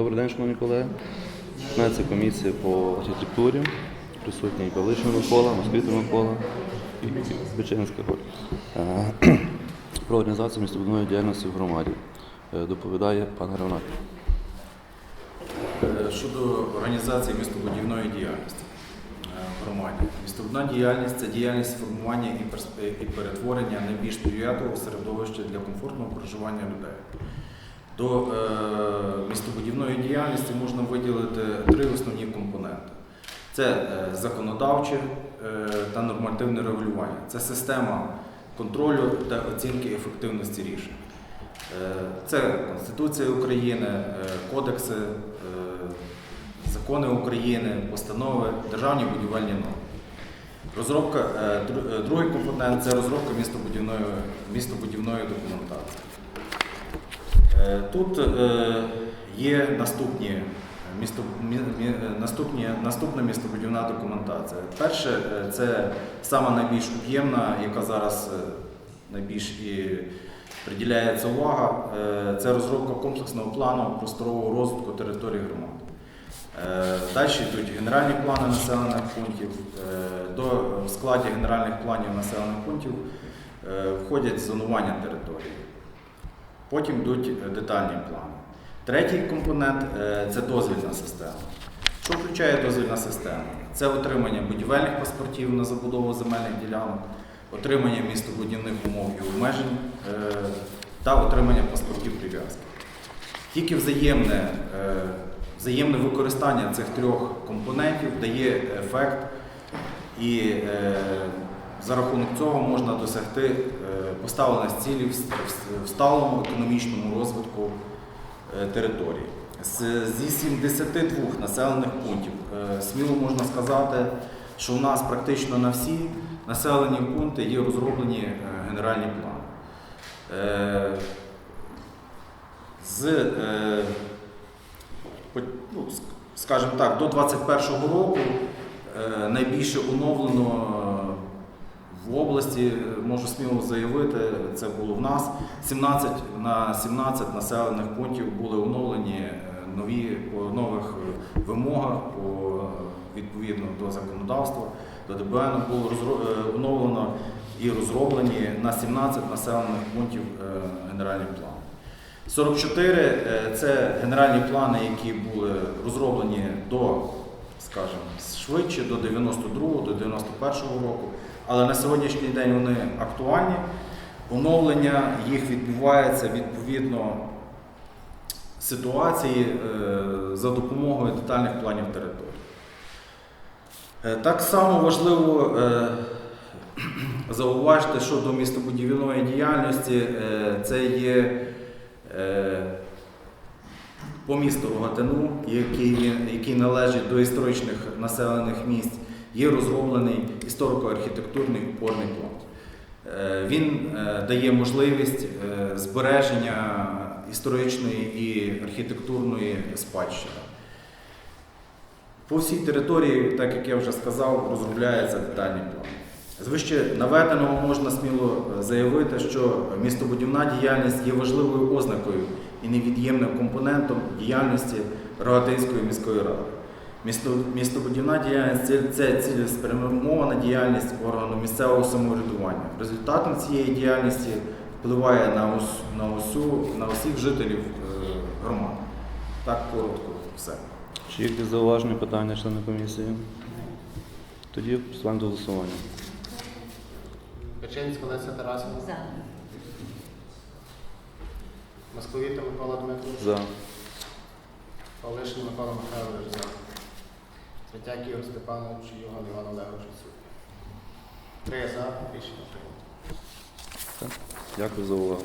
Добрий день, шановні колеги. Починається комісія по архітектурі. Присутній Павлишин Микола, Москвіта Микола і Бичинська Оль. Е, Про організацію містобудівної діяльності в громаді. Е, Доповідає пан Гранат. Е, Щодо організації містобудівної діяльності в громаді. Містобудівна діяльність це діяльність формування і перетворення найбільш сприятливого середовища для комфортного проживання людей. До е, містобудівної діяльності можна виділити три основні компоненти: це е, законодавче е, та нормативне регулювання, це система контролю та оцінки ефективності рішень. Е, Це Конституція України, кодекси, закони України, постанови, державні будівельні норми. Розробка, дру- другий компонент це розробка містобудівної, містобудівної документації. Тут є наступні, місто, мі- мі- е, наступні, наступна містобудівна документація. Перше, е, це сама найбільш об'ємна, яка зараз е, найбільш і приділяється увага, е, це розробка комплексного плану просторового розвитку території громади. Е, Далі йдуть генеральні плани населених пунктів. Е, До в складі генеральних планів населених пунктів е, входять зонування території. Потім йдуть е, детальні плани. Третій компонент е, це дозвільна система. Що включає дозвільна система? Це отримання будівельних паспортів на забудову земельних ділянок, отримання містобудівних умов і обмежень е, та отримання паспортів прив'язки. Тільки взаємне, е, взаємне використання цих трьох компонентів дає ефект, і за рахунок цього можна досягти поставлених цілей в, сталому економічному розвитку території. Зі 72 населених пунктів е, сміло можна сказати, що у нас практично на всі населені пункти є розроблені е, генеральні плани. Е, З, е, ну, скажімо так, до 2021 року е, найбільше оновлено е, в області, е, можу сміло заявити, це було в нас. 17 на 17 населених пунктів були оновлені е, нові по нових е, вимогах по відповідно до законодавства, до ДБН було оновлено і розроблені на 17 населених пунктів генеральні плани. 44 е, це генеральні плани, які були розроблені до, скажімо, швидше, до 92-го, до 91-го року. Але на сьогоднішній день вони актуальні. Оновлення їх відбувається відповідно ситуації е, за допомогою детальних планів території. Е, Так само важливо е, зауважити щодо містобудівної діяльності, це є по місту Рогатину, який, який належить до історичних населених місць, є розроблений історико-архітектурний опорний план. Е, Він е, дає можливість е, збереження історичної і архітектурної спадщини. По всій території, так як я вже сказав, розробляється детальний план. З вище наведеного можна сміло заявити, що містобудівна діяльність є важливою ознакою і невід'ємним компонентом діяльності Рогатинської міської ради. Місто, містобудівна діяльність це, цілеспрямована діяльність органу місцевого самоврядування. Результатом цієї діяльності впливає на, ус, на, усю, на усіх жителів е, громади. Так коротко все. Чи є зауваження питання члени комісії? Тоді приступаємо до голосування. Печенська Леся Тарасівна. За. Московіта Микола Дмитрович. За. Павлишин Микола Михайлович за. Третяк Ігор Степанович і Йоган Іван Олегович відсутні. Три за. Рішення прийнято. Дякую за увагу.